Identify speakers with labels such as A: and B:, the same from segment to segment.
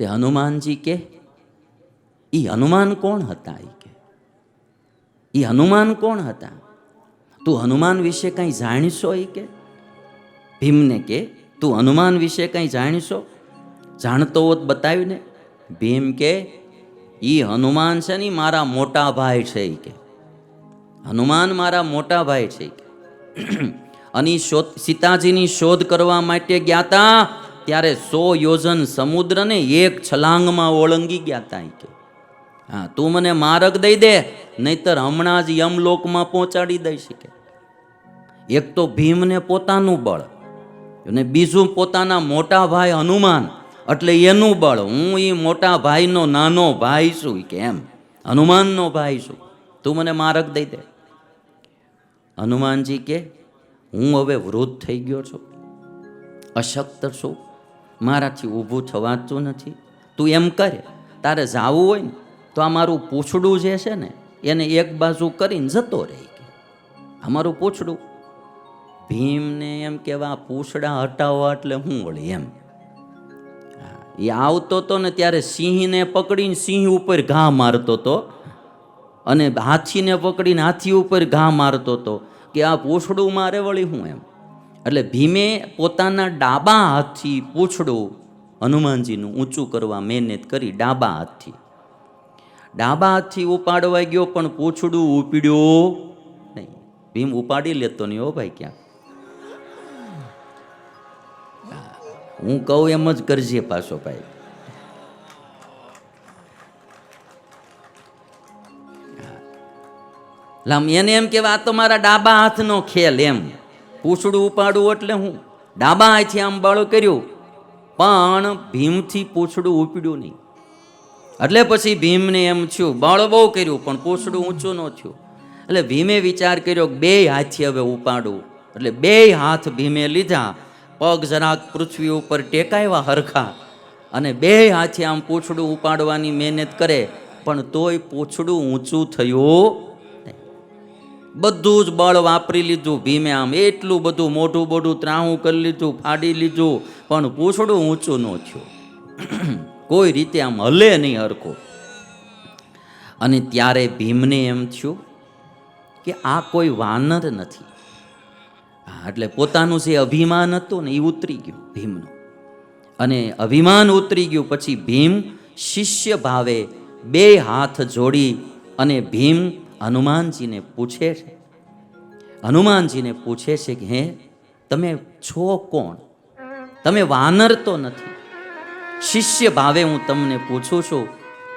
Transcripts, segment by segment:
A: તે હનુમાનજી કે એ હનુમાન કોણ હતા? એ કે એ હનુમાન કોણ હતા? તું હનુમાન વિશે કંઈ જાણીશો? એ કે, ભીમને કે, તું હનુમાન વિશે કંઈ જાણીશો? જાણતો હોત બતાવીને. ભીમ કે એ હનુમાન છે ને મારા મોટા ભાઈ છે. એ કે, હનુમાન મારા મોટા ભાઈ છે. અને સીતાજીની શોધ કરવા માટે ગયા તા? ત્યારે સો યોજન સમુદ્રને એક છલાંગમાં ઓળંગી ગયા તા કે. હા, તું મને માર્ગ દઈ દે, નહીતર હમણાં જ યમલોકમાં પહોંચાડી દઈ શકે એક તો ભીમને પોતાનું બળ અને બીજું પોતાના મોટા ભાઈ હનુમાન, એટલે એનું બળ. હું એ મોટા ભાઈનો નાનો ભાઈ છું કે એમ. હનુમાનનો ભાઈ છું. તું મને માર્ગ દઈ દે. હનુમાનજી કે, હું હવે વૃદ્ધ થઈ ગયો છું. અશક્ત છું. મારાથી ઊભું થવાતું નથી. તું એમ કરે, તારે જાવું હોય ને, તો આ મારું પૂછડું જે છે ને, એને એક બાજુ કરીને જતો રહે ગયો. અમારું પૂછડું. ભીમને એમ કહેવા પૂછડા હટાવવા એટલે હું વળી એમ. એ આવતો તો ને ત્યારે સિંહને પકડીને સિંહ ઉપર ઘા મારતો તો, અને હાથીને પકડીને હાથી ઉપર ઘા મારતો તો, કે આ પૂછડું મારે વળી હું એમ? એટલે ભીમે પોતાના ડાબા હાથથી પૂછડું હનુમાનજીનું ઊંચું કરવા મહેનત કરી ડાબા હાથથી. ડાબા હાથથી ઉપાડવા ગયો, પણ પૂછડું ઉપડ્યું નહીં. ભીમ ઉપાડી લેતો નહીં હો ભાઈ ક્યાં. હું કહું એમ જ કરજે પાછો ભાઈ. લામ, એને એમ કહેવાય, આ તો મારા ડાબા હાથનો ખેલ એમ. પૂછડું ઉપાડવું એટલે હું ડાબા હાથથી આમ બાળો કર્યું. પણ ભીમથી પૂછડું ઉપડ્યું નહીં. એટલે પછી ભીમને એમ થયું, બાળો બહુ કર્યું, પણ પૂછડું ઊંચું ન થયું. એટલે ભીમે વિચાર કર્યો બે હાથથી હવે ઉપાડું. એટલે બે હાથ ભીમે લીધા, પગ જરાક પૃથ્વી ઉપર ટેકાયવા હરખા અને બે હાથે આમ પૂછડું ઉપાડવાની મહેનત કરે, પણ તોય પૂછડું ઊંચું થયું. બધું જ બળ વાપરી લીધું, ભીમે આમ એટલું બધું મોઢું બોઢું ત્રાહું કરી લીધું, ફાડી લીધું, પણ પૂછડું ઊંચું ન થયું. કોઈ રીતે આમ હલે નહીં હરખો. અને ત્યારે ભીમને એમ થયું કે આ કોઈ વાનર નથી. એટલે પોતાનું જે અભિમાન હતું ને, એ ઉતરી ગયું ભીમનું. અને અભિમાન ઉતરી ગયું પછી ભીમ શિષ્ય ભાવે બે હાથ જોડી અને ભીમ હનુમાનજીને પૂછે છે. હનુમાનજીને પૂછે છે કે, હે, તમે છો કોણ? તમે વાનર તો નથી. શિષ્ય ભાવે હું તમને પૂછું છું.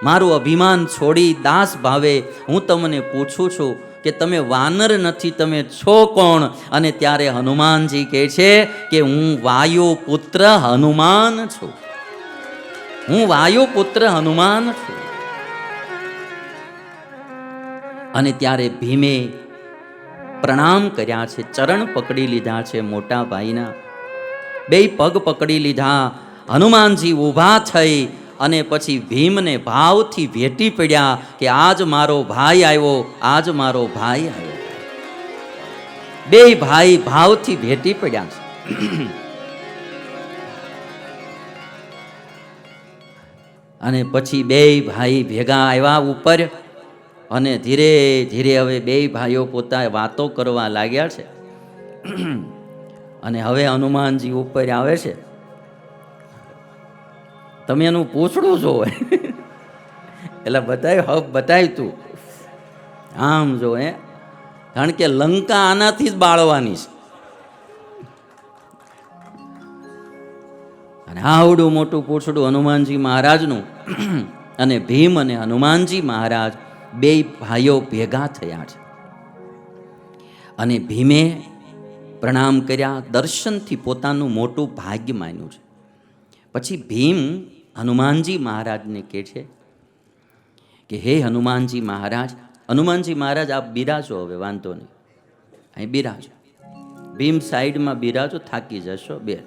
A: મારું અભિમાન છોડી દાસ ભાવે હું તમને પૂછું છું કે તમે વાનર નથી, તમે છો કોણ? અને ત્યારે હનુમાનજી કહે છે કે, હું વાયુ પુત્ર હનુમાન છું. હું વાયુ પુત્ર હનુમાન છું. અને ત્યારે ભીમે પ્રણામ કર્યા છે, ચરણ પકડી લીધા છે મોટા ભાઈના. બે પગ પકડી લીધા, હનુમાનજી ઊભા થઈ. અને પછી ભીમને ભાવથી ભેટી પડ્યા કે, આજ મારો ભાઈ આવ્યો, આજ મારો ભાઈ આવ્યો. બે ભાઈ ભાવથી ભેટી પડ્યા છે. અને પછી બે ભાઈ ભેગા આવ્યા ઉપર. અને ધીરે ધીરે હવે બે ભાઈઓ પોતા વાતો કરવા લાગ્યા છે. અને હવે હનુમાનજી ઉપર આવે છે. તમે એનું પૂછડું જો એટલે બતાવ્યું હબ બતાવ્યું તું. આમ જો એ કારણ કે લંકા આનાથી જ બાળવાની છે. અને આવડું મોટું પૂછડું હનુમાનજી મહારાજનું. અને ભીમ અને હનુમાનજી મહારાજ બે ભાઈઓ ભેગા થયા છે. અને ભીમે પ્રણામ કર્યા, દર્શનથી પોતાનું મોટું ભાગ્ય માન્યું છે. પછી ભીમ હનુમાનજી મહારાજને કહે છે કે, હે હનુમાનજી મહારાજ હનુમાનજી મહારાજ, આપ બિરાજો હવે, વાંધો નહીં. અહીં બિરાજો. ભીમ સાઈડમાં બિરાજો, થાકી જશો, બે.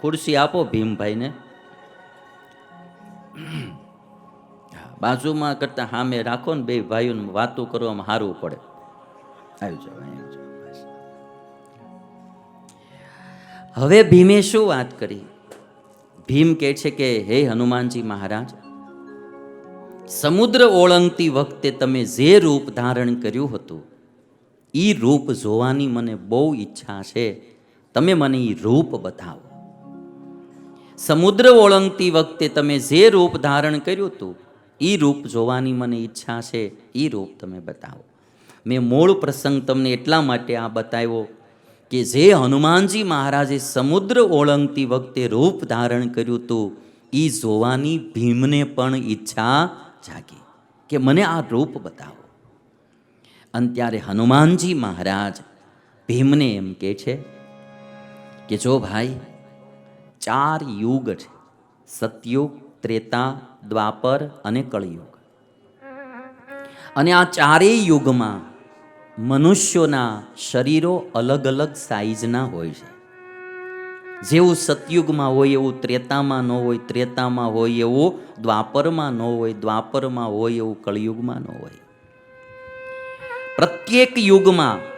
A: ખુરશી આપો ભીમભાઈને. બાજુમાં કરતા સામે રાખો ને બે ભાઈઓને વાતો કરવામાં સારું પડે. આવી જાઓ આવી જાઓ હવે ભીમે શું વાત કરી? ભીમ કહે છે કે, હે હનુમાનજી મહારાજ, સમુદ્ર ઓળંગતી વખતે તમે જે રૂપ ધારણ કર્યું હતું એ રૂપ જોવાની મને બહુ ઈચ્છા છે. તમે મને એ રૂપ બતાવો. સમુદ્ર ઓળંગતી વખતે તમે જે રૂપ ધારણ કર્યું હતું એ રૂપ જોવાની મને ઈચ્છા છે એ રૂપ તમે બતાવો. મેં મૂળ પ્રસંગ તમને એટલા માટે આ બતાવ્યો કે જે હનુમાનજી મહારાજે સમુદ્ર ઓળંગતી વખતે રૂપ ધારણ કર્યું હતું એ જોવાની ભીમને પણ ઈચ્છા જાગી. કે મને આ રૂપ બતાવો. અને ત્યારે હનુમાનજી મહારાજ ભીમને એમ કહે છે કે જો ભાઈ, ચાર યુગ છે, સતયુગ, ત્રેતા દ્વાપર અને કળિયુગ. અને આ ચારેય યુગમાં મનુષ્યોના શરીરો અલગ અલગ સાઈઝના હોય છે. જેવું સતયુગમાં હોય એવું ત્રેતામાં ન હોય, ત્રેતામાં હોય એવું દ્વાપરમાં ન હોય, દ્વાપરમાં હોય એવું કળિયુગમાં ન હોય. પ્રત્યેક યુગમાં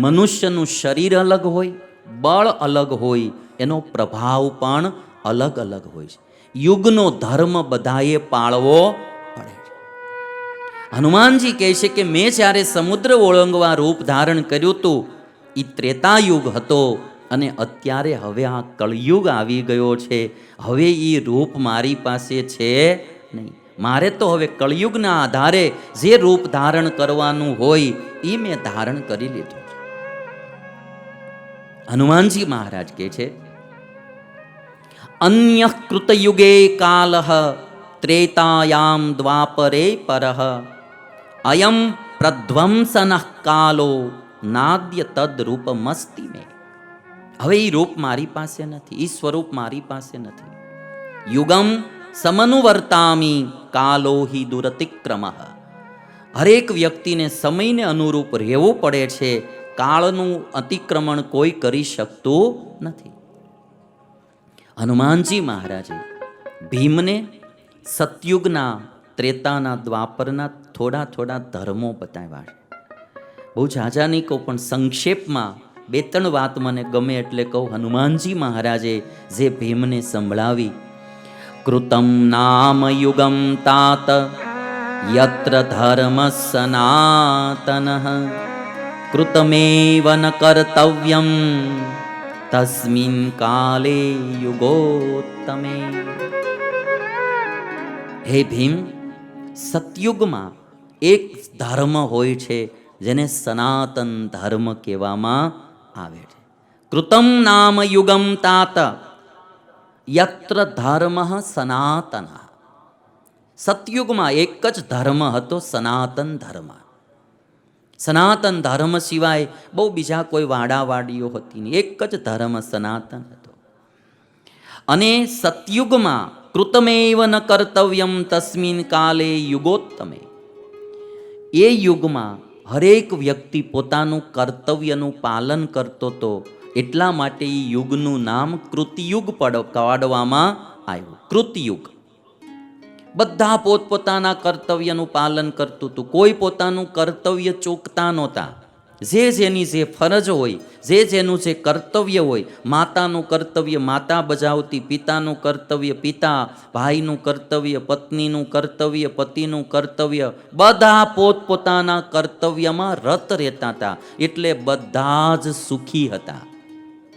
A: મનુષ્યનું શરીર અલગ હોય, બળ અલગ હોય, એનો પ્રભાવ પણ અલગ અલગ હોય છે. યુગનો ધર્મ બધાએ પાળવો પડે હનુમાનજી કહે છે કે, મેં જ્યારે સમુદ્ર ઓળંગવા રૂપ ધારણ કર્યું હતું એ ત્રેતા યુગ હતો અને અત્યારે હવે આ કળયુગ આવી ગયો છે. હવે એ રૂપ મારી પાસે છે નહીં. મારે તો હવે કળયુગના આધારે જે રૂપ ધારણ કરવાનું હોય એ મેં ધારણ કરી લીધું હનુમાનજી મહારાજ કહે છે અન્ય કૃતયુગે કાલ ત્રેતાયામ દ્વાપરે પર અયમ પ્રધ્વંસન કાલો નાદ્ય તદ રૂપમસ્તિ મે હવે એ રૂપ મારી પાસે નથી એ સ્વરૂપ મારી પાસે નથી। યુગમ સમનુવર્તામી કાલો હિ દુરતિક્રમ। હરેક વ્યક્તિને સમયને અનુરૂપ રહેવું પડે છે, કાળનું અતિક્રમણ કોઈ કરી શકતું નથી। હનુમાનજી મહારાજે ભીમને સતયુગના ત્રેતાના દ્વાપરના થોડા થોડા ધર્મો બતાવ્યા છે. બહુ ઝાઝા નહીં કહું, પણ સંક્ષેપમાં બે ત્રણ વાત મને ગમે એટલે કહું, હનુમાનજી મહારાજે જે ભીમને સંભળાવી, કૃતમ નામ યુગમ તાત યત્ર ધર્મ સનાતન, કૃતમેવ ન કર્તવ્યમ તસ્મિન કાલે યુગોત્તમે હે ભીમ સતયુગમાં એક ધર્મ હોય છે, જેને સનાતન ધર્મ કહેવામાં આવે છે. કૃતમ નામ યુગમ તાત, યત્ર ધર્મ સનાતન. સતયુગમાં એક જ ધર્મ હતો સનાતન ધર્મ. સનાતન ધર્મ સિવાય બહુ બીજા કોઈ વાડાવાડીઓ હતી નહીં. એક જ ધર્મ સનાતન હતો. અને સતયુગમાં કૃતમેવ ન કર્તવ્યમ તસ્મિન કાલે યુગોત્તમે. એ યુગમાં હરેક વ્યક્તિ પોતાનું કર્તવ્યનું પાલન કરતો હતો એટલા માટે એ યુગનું નામ કૃતયુગ પડ પાડવામાં આવ્યું. કૃતયુગ. બધા પોતપોતાના કર્તવ્યનું પાલન કરતું હતું. કોઈ પોતાનું કર્તવ્ય ચૂકતા નહોતા. જે જેની જે ફરજ હોય, જે જેનું જે કર્તવ્ય હોય, માતાનું કર્તવ્ય માતા બજાવતી, પિતાનું કર્તવ્ય પિતા, ભાઈનું કર્તવ્ય, પત્નીનું કર્તવ્ય, પતિનું કર્તવ્ય, બધા પોતપોતાના કર્તવ્યમાં રત રહેતા હતા. એટલે બધા જ સુખી હતા.